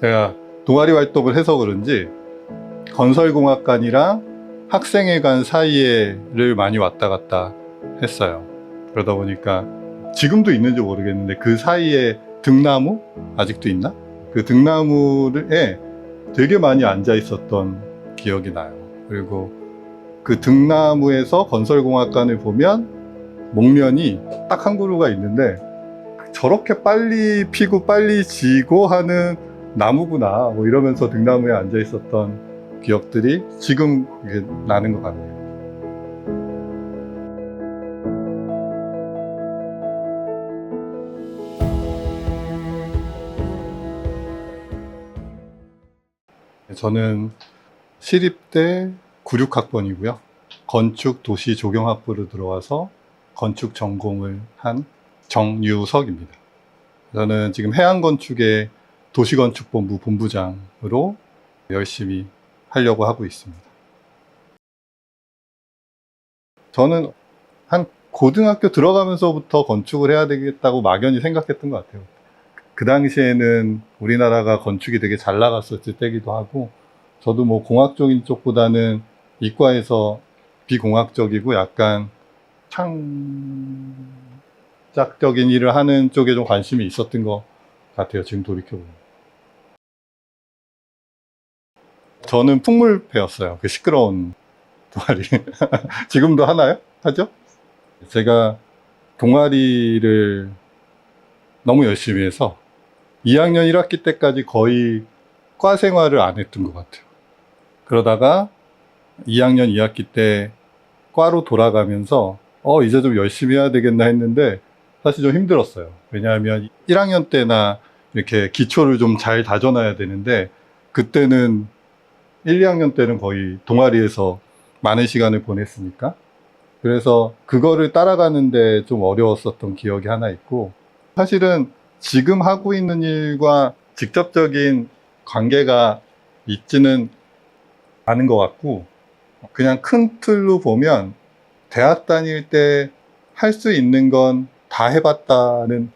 제가 동아리 활동을 해서 그런지 건설공학관이랑 학생회관 사이에를 많이 왔다 갔다 했어요. 그러다 보니까 지금도 있는지 모르겠는데 그 사이에 등나무 아직도 있나? 그 등나무에 되게 많이 앉아 있었던 기억이 나요. 그리고 그 등나무에서 건설공학관을 보면 목련이 딱 한 그루가 있는데 저렇게 빨리 피고 빨리 지고 하는 나무구나 뭐 이러면서 등나무에 앉아 있었던 기억들이 지금 나는 것 같네요. 저는 시립대 96학번이고요. 건축 도시 조경학부로 들어와서 건축 전공을 한 정유석입니다. 저는 지금 해양 건축의 도시건축본부 본부장으로 열심히 하려고 하고 있습니다. 저는 한 고등학교 들어가면서부터 건축을 해야 되겠다고 막연히 생각했던 것 같아요. 그 당시에는 우리나라가 건축이 되게 잘 나갔었을 때기도 하고, 저도 뭐 공학적인 쪽보다는 이과에서 비공학적이고 약간 창작적인 일을 하는 쪽에 좀 관심이 있었던 것 같아요. 지금 돌이켜보면. 저는 풍물배였어요. 그 시끄러운 동아리. 지금도 하나요? 하죠? 제가 동아리를 너무 열심히 해서 2학년 1학기 때까지 거의 과 생활을 안 했던 것 같아요. 그러다가 2학년 2학기 때 과로 돌아가면서 어 이제 좀 열심히 해야 되겠나 했는데 사실 좀 힘들었어요. 왜냐하면 1학년 때나 이렇게 기초를 좀 잘 다져놔야 되는데 그때는 1, 2학년 때는 거의 동아리에서 많은 시간을 보냈으니까 그래서 그거를 따라가는데 좀 어려웠었던 기억이 하나 있고 사실은 지금 하고 있는 일과 직접적인 관계가 있지는 않은 것 같고 그냥 큰 틀로 보면 대학 다닐 때 할 수 있는 건 다 해봤다는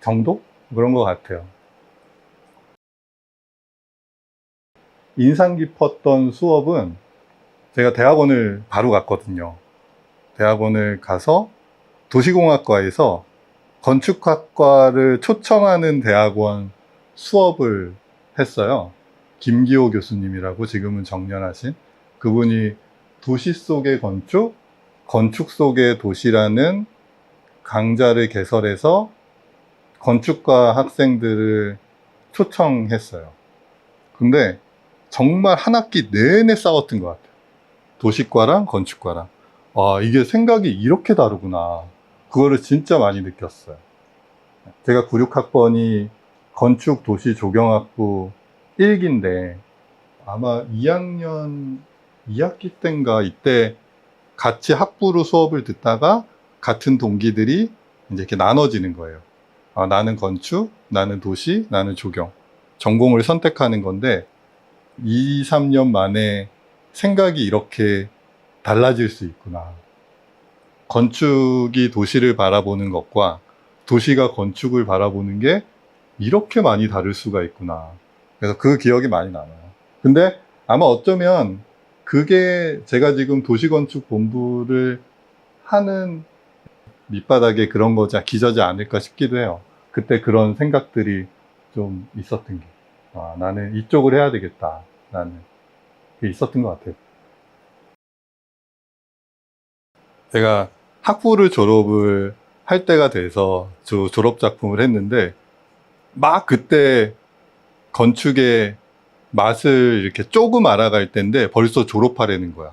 정도? 그런 것 같아요. 인상 깊었던 수업은 제가 대학원을 바로 갔거든요. 대학원을 가서 도시공학과에서 건축학과를 초청하는 대학원 수업을 했어요. 김기호 교수님이라고 지금은 정년하신 그분이 도시 속의 건축, 건축 속의 도시라는 강좌를 개설해서 건축과 학생들을 초청했어요. 근데 정말 한 학기 내내 싸웠던 것 같아요. 도시과랑 건축과랑. 아, 이게 생각이 이렇게 다르구나. 그거를 진짜 많이 느꼈어요. 제가 96학번이 건축 도시 조경학부 1기인데 아마 2학년 2학기 때인가 이때 같이 학부로 수업을 듣다가 같은 동기들이 이제 이렇게 나눠지는 거예요. 아, 나는 건축, 나는 도시, 나는 조경. 전공을 선택하는 건데 2, 3년 만에 생각이 이렇게 달라질 수 있구나. 건축이 도시를 바라보는 것과 도시가 건축을 바라보는 게 이렇게 많이 다를 수가 있구나. 그래서 그 기억이 많이 남아요. 근데 아마 어쩌면 그게 제가 지금 도시건축 본부를 하는 밑바닥에 그런 거지, 기저지 않을까 싶기도 해요. 그때 그런 생각들이 좀 있었던 게. 아, 나는 이쪽을 해야 되겠다. 나는. 그게 있었던 것 같아요. 제가 학부를 졸업을 할 때가 돼서 저 졸업 작품을 했는데, 막 그때 건축의 맛을 이렇게 조금 알아갈 때인데 벌써 졸업하려는 거야.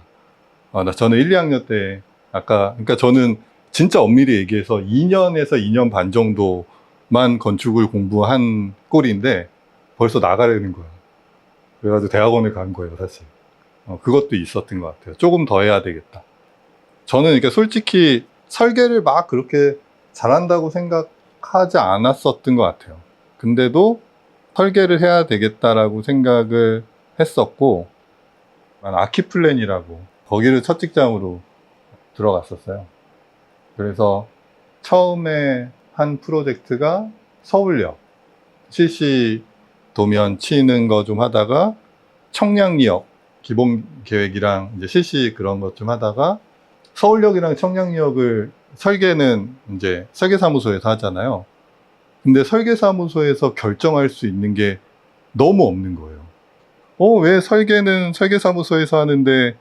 아, 나 저는 1, 2학년 때 아까 그러니까 저는 진짜 엄밀히 얘기해서 2년에서 2년 반 정도만 건축을 공부한 꼴인데 벌써 나가려는 거야. 그래가지고 대학원을 간 거예요, 사실. 어, 그것도 있었던 것 같아요. 조금 더 해야 되겠다. 저는 이렇게 솔직히 설계를 막 그렇게 잘한다고 생각하지 않았었던 것 같아요. 근데도 설계를 해야 되겠다라고 생각을 했었고, 아키플랜이라고, 거기를 첫 직장으로 들어갔었어요. 그래서 처음에 한 프로젝트가 서울역, 실시 도면 치는 거 좀 하다가 청량리역 기본 계획이랑 이제 실시 그런 것 좀 하다가 서울역이랑 청량리역을 설계는 이제 설계사무소에서 하잖아요. 근데 설계사무소에서 결정할 수 있는 게 너무 없는 거예요. 어, 왜 설계는 설계사무소에서 하는데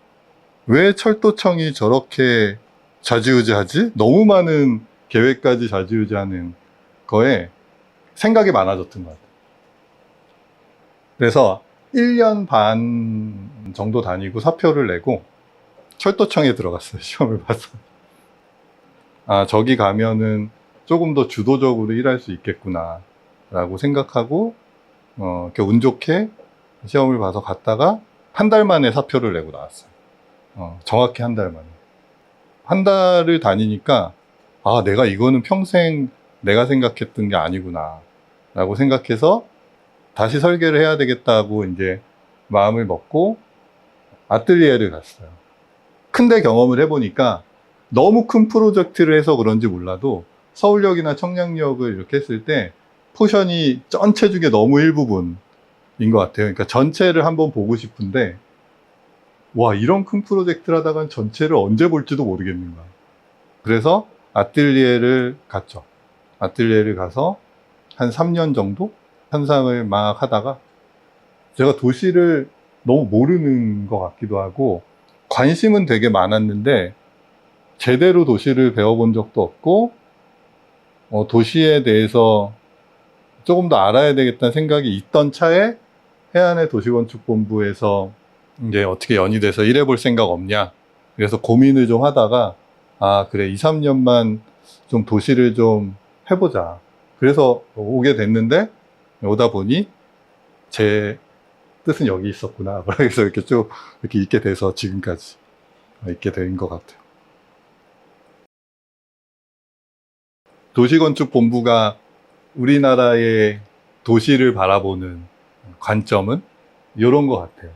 왜 철도청이 저렇게 좌지우지하지? 너무 많은 계획까지 좌지우지하는 거에 생각이 많아졌던 것 같아요. 그래서 1년 반 정도 다니고 사표를 내고 철도청에 들어갔어요. 시험을 봐서. 아, 저기 가면은 조금 더 주도적으로 일할 수 있겠구나. 라고 생각하고, 어, 이렇게 운 좋게 시험을 봐서 갔다가 한 달 만에 사표를 내고 나왔어요. 어, 정확히 한 달 만에. 한 달을 다니니까, 아, 내가 이거는 평생 내가 생각했던 게 아니구나. 라고 생각해서 다시 설계를 해야 되겠다고 이제 마음을 먹고 아틀리에를 갔어요. 큰데 경험을 해보니까 너무 큰 프로젝트를 해서 그런지 몰라도 서울역이나 청량역을 이렇게 했을 때 포션이 전체 중에 너무 일부분인 것 같아요. 그러니까 전체를 한번 보고 싶은데 와 이런 큰 프로젝트를 하다간 전체를 언제 볼지도 모르겠는 거야. 그래서 아틀리에를 갔죠. 아틀리에를 가서 한 3년 정도 현상을 막 하다가 제가 도시를 너무 모르는 것 같기도 하고 관심은 되게 많았는데 제대로 도시를 배워본 적도 없고 어, 도시에 대해서 조금 더 알아야 되겠다는 생각이 있던 차에 해안의 도시건축본부에서 이제 어떻게 연이돼서 일해볼 생각 없냐 그래서 고민을 좀 하다가 아 그래 2, 3년만 좀 도시를 좀 해보자. 그래서 오게 됐는데 오다 보니 제 뜻은 여기 있었구나. 그래서 이렇게 쭉 이렇게 있게 돼서 지금까지 있게 된 것 같아요. 도시건축본부가 우리나라의 도시를 바라보는 관점은 이런 것 같아요.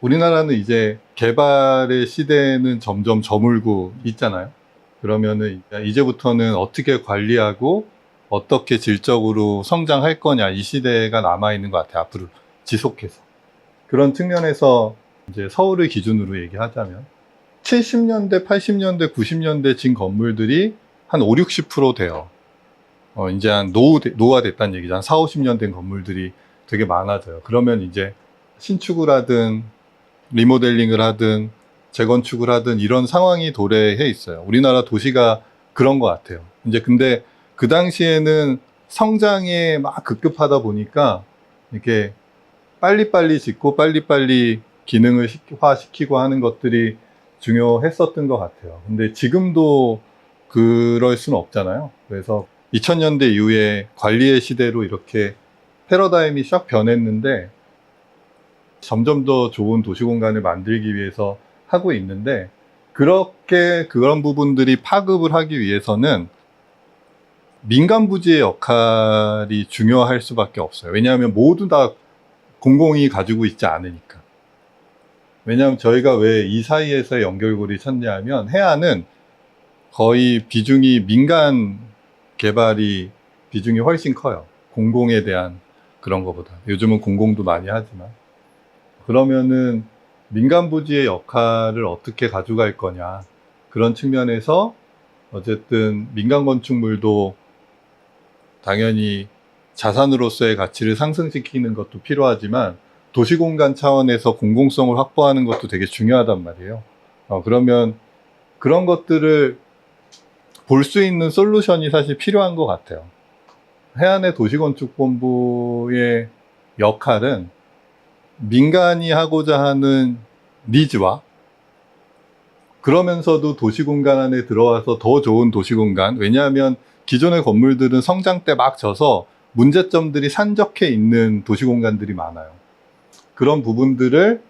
우리나라는 이제 개발의 시대는 점점 저물고 있잖아요. 그러면은 이제부터는 어떻게 관리하고 어떻게 질적으로 성장할 거냐 이 시대가 남아 있는 것 같아요. 앞으로 지속해서 그런 측면에서 이제 서울을 기준으로 얘기하자면 70년대, 80년대, 90년대 진 건물들이 한 5, 60% 돼요. 어, 이제 한 노후, 노화됐다는 얘기죠. 한 4, 50년 된 건물들이 되게 많아져요. 그러면 이제 신축을 하든 리모델링을 하든 재건축을 하든 이런 상황이 도래해 있어요. 우리나라 도시가 그런 것 같아요. 이제 근데 그 당시에는 성장에 막 급급하다 보니까 이렇게 빨리빨리 짓고 빨리빨리 기능을 화시키고 하는 것들이 중요했었던 것 같아요. 근데 지금도 그럴 수는 없잖아요. 그래서 2000년대 이후에 관리의 시대로 이렇게 패러다임이 싹 변했는데 점점 더 좋은 도시 공간을 만들기 위해서 하고 있는데 그렇게 그런 부분들이 파급을 하기 위해서는 민간 부지의 역할이 중요할 수밖에 없어요. 왜냐하면 모두 다 공공이 가지고 있지 않으니까. 왜냐하면 저희가 왜 이 사이에서 연결고리 찾냐면 해안은 거의 비중이 민간 개발이 비중이 훨씬 커요. 공공에 대한 그런 것보다. 요즘은 공공도 많이 하지만. 그러면은 민간 부지의 역할을 어떻게 가져갈 거냐. 그런 측면에서 어쨌든 민간 건축물도 당연히 자산으로서의 가치를 상승시키는 것도 필요하지만 도시공간 차원에서 공공성을 확보하는 것도 되게 중요하단 말이에요. 어, 그러면 그런 것들을 볼 수 있는 솔루션이 사실 필요한 것 같아요. 해안의 도시건축본부의 역할은 민간이 하고자 하는 니즈와 그러면서도 도시공간 안에 들어와서 더 좋은 도시공간, 왜냐하면 기존의 건물들은 성장 때 막 져서 문제점들이 산적해 있는 도시 공간들이 많아요. 그런 부분들을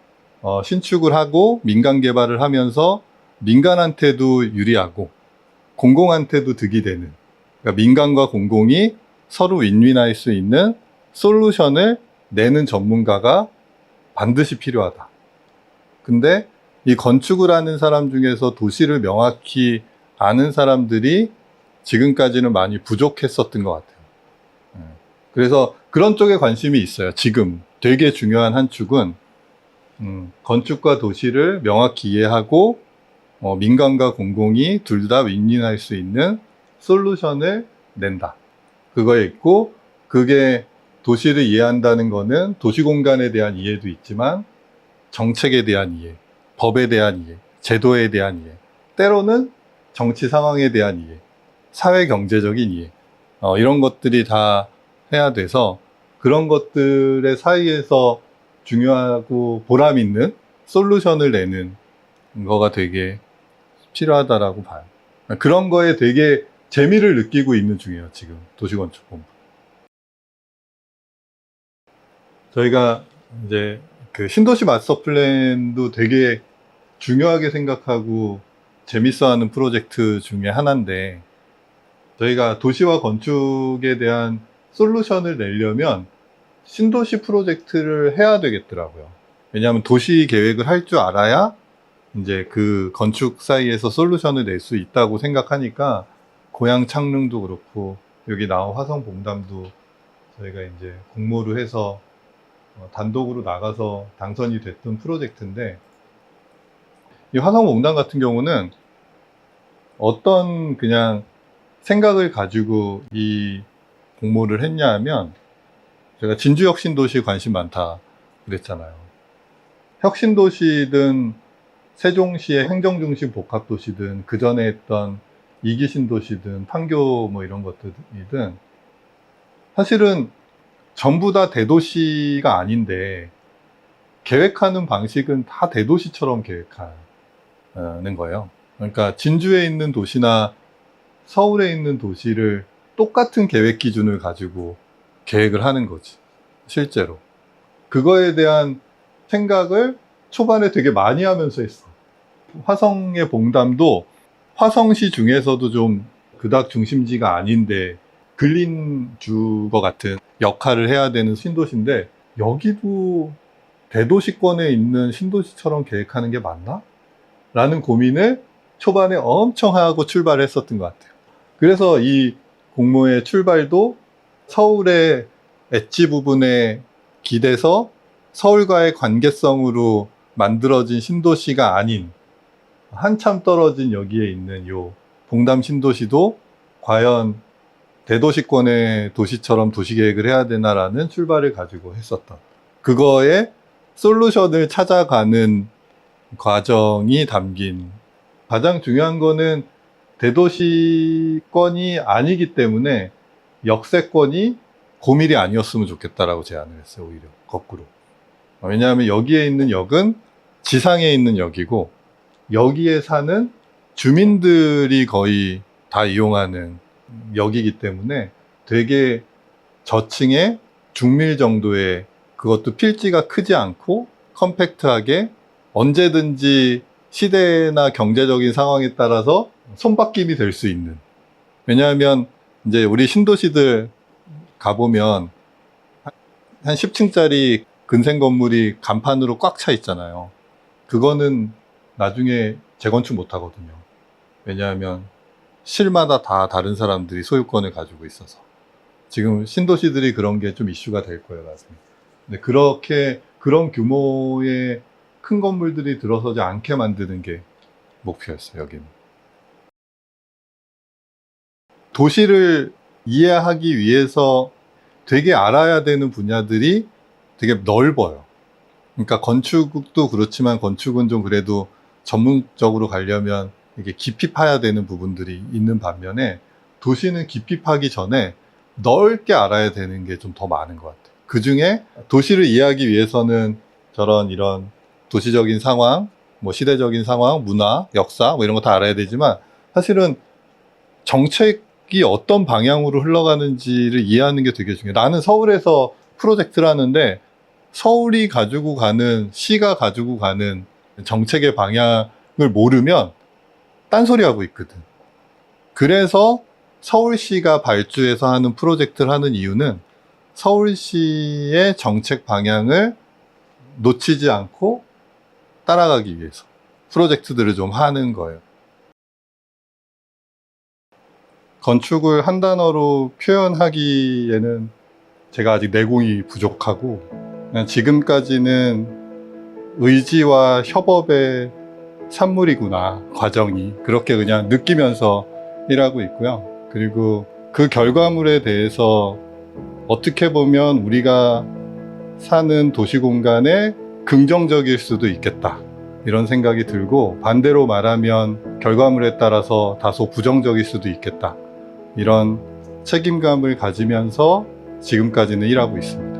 어, 신축을 하고 민간 개발을 하면서 민간한테도 유리하고 공공한테도 득이 되는 그러니까 민간과 공공이 서로 윈윈할 수 있는 솔루션을 내는 전문가가 반드시 필요하다. 근데 이 건축을 하는 사람 중에서 도시를 명확히 아는 사람들이 지금까지는 많이 부족했었던 것 같아요. 예. 그래서 그런 쪽에 관심이 있어요. 지금 되게 중요한 한 축은 음, 건축과 도시를 명확히 이해하고 어, 민간과 공공이 둘 다 윈윈할 수 있는 솔루션을 낸다. 그거에 있고 그게 도시를 이해한다는 거는 도시 공간에 대한 이해도 있지만 정책에 대한 이해, 법에 대한 이해, 제도에 대한 이해, 때로는 정치 상황에 대한 이해, 사회 경제적인 이해, 어, 이런 것들이 다 해야 돼서 그런 것들의 사이에서 중요하고 보람 있는 솔루션을 내는 거가 되게 필요하다라고 봐요. 그런 거에 되게 재미를 느끼고 있는 중이에요, 지금 도시건축본부. 저희가 이제 그 신도시 마스터 플랜도 되게 중요하게 생각하고 재밌어 하는 프로젝트 중에 하나인데 저희가 도시와 건축에 대한 솔루션을 내려면 신도시 프로젝트를 해야 되겠더라고요. 왜냐하면 도시 계획을 할 줄 알아야 이제 그 건축 사이에서 솔루션을 낼 수 있다고 생각하니까 고향 창릉도 그렇고 여기 나온 화성 봉담도 저희가 이제 공모를 해서 어, 단독으로 나가서 당선이 됐던 프로젝트인데 이 화성 봉담 같은 경우는 어떤 그냥 생각을 가지고 이 공모를 했냐 하면 제가 진주 혁신도시 관심 많다 그랬잖아요. 혁신도시든 세종시의 행정중심 복합도시든 그 전에 했던 이기신 도시든 판교 뭐 이런 것들이든 사실은 전부 다 대도시가 아닌데 계획하는 방식은 다 대도시처럼 계획하는 거예요. 그러니까 진주에 있는 도시나 서울에 있는 도시를 똑같은 계획 기준을 가지고 계획을 하는 거지. 실제로. 그거에 대한 생각을 초반에 되게 많이 하면서 했어. 화성의 봉담도 화성시 중에서도 좀 그닥 중심지가 아닌데 근린주거 같은 역할을 해야 되는 신도시인데 여기도 대도시권에 있는 신도시처럼 계획하는 게 맞나? 라는 고민을 초반에 엄청 하고 출발했었던 것 같아요. 그래서 이 공모의 출발도 서울의 엣지 부분에 기대서 서울과의 관계성으로 만들어진 신도시가 아닌 한참 떨어진 여기에 있는 요 봉담 신도시도 과연 대도시권의 도시처럼 도시계획을 해야 되나라는 출발을 가지고 했었던 그거에 솔루션을 찾아가는 과정이 담긴 가장 중요한 거는 대도시권이 아니기 때문에 역세권이 고밀이 아니었으면 좋겠다라고 제안을 했어요, 오히려. 거꾸로. 왜냐하면 여기에 있는 역은 지상에 있는 역이고, 여기에 사는 주민들이 거의 다 이용하는 역이기 때문에 되게 저층의 중밀 정도의 그것도 필지가 크지 않고 컴팩트하게 언제든지 시대나 경제적인 상황에 따라서 손바뀜이 될 수 있는. 왜냐하면 이제 우리 신도시들 가보면 한 10층짜리 근생 건물이 간판으로 꽉 차 있잖아요. 그거는 나중에 재건축 못 하거든요. 왜냐하면 실마다 다 다른 사람들이 소유권을 가지고 있어서. 지금 신도시들이 그런 게 좀 이슈가 될 거예요, 나중에. 그렇게, 그런 규모의 큰 건물들이 들어서지 않게 만드는 게 목표였어요, 여기는. 도시를 이해하기 위해서 되게 알아야 되는 분야들이 되게 넓어요. 그러니까 건축도 그렇지만 건축은 좀 그래도 전문적으로 가려면 이게 깊이 파야 되는 부분들이 있는 반면에 도시는 깊이 파기 전에 넓게 알아야 되는 게 좀 더 많은 것 같아요. 그 중에 도시를 이해하기 위해서는 저런 이런 도시적인 상황, 뭐 시대적인 상황, 문화, 역사 뭐 이런 거 다 알아야 되지만 사실은 정책 이 어떤 방향으로 흘러가는지를 이해하는 게 되게 중요해요. 나는 서울에서 프로젝트를 하는데 서울이 가지고 가는 시가 가지고 가는 정책의 방향을 모르면 딴소리 하고 있거든. 그래서 서울시가 발주해서 하는 프로젝트를 하는 이유는 서울시의 정책 방향을 놓치지 않고 따라가기 위해서 프로젝트들을 좀 하는 거예요. 건축을 한 단어로 표현하기에는 제가 아직 내공이 부족하고 지금까지는 의지와 협업의 산물이구나 과정이 그렇게 그냥 느끼면서 일하고 있고요. 그리고 그 결과물에 대해서 어떻게 보면 우리가 사는 도시 공간에 긍정적일 수도 있겠다. 이런 생각이 들고 반대로 말하면 결과물에 따라서 다소 부정적일 수도 있겠다. 이런 책임감을 가지면서 지금까지는 일하고 있습니다.